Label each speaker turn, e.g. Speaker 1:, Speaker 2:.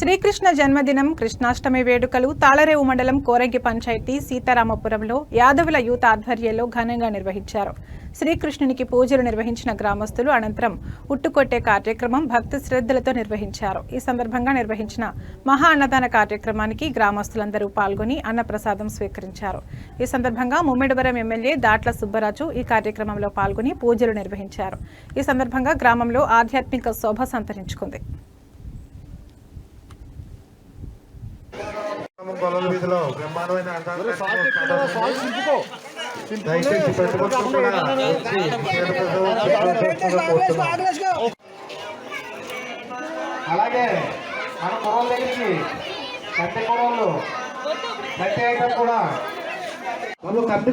Speaker 1: శ్రీకృష్ణ జన్మదినం కృష్ణాష్టమి వేడుకలు తాళరేవు మండలం కోరగి పంచాయతీ సీతారామపురంలో యాదవుల యూత్ ఆధ్వర్యంలో ఘనంగా నిర్వహించారు. శ్రీకృష్ణునికి పూజలు నిర్వహించిన గ్రామస్తులు అనంతరం ఉట్టుకొట్టే కార్యక్రమం భక్తి శ్రద్ధలతో నిర్వహించారు. ఈ సందర్భంగా నిర్వహించిన మహా అన్నదాన కార్యక్రమానికి గ్రామస్తులందరూ పాల్గొని అన్నప్రసాదం స్వీకరించారు. ఈ సందర్భంగా ముమ్మిడివరం ఎమ్మెల్యే దాట్ల సుబ్బరాజు ఈ కార్యక్రమంలో పాల్గొని పూజలు నిర్వహించారు. ఈ సందర్భంగా గ్రామంలో ఆధ్యాత్మిక శోభ సంతరించుకుంది.
Speaker 2: పొలం వీధిలో బ్రహ్మాండమైన దయచేసి. అలాగే మన పొలం దగ్గరికి కట్టె కూరలు కట్టె ఐటమ్ కూడా. వాళ్ళు కట్టె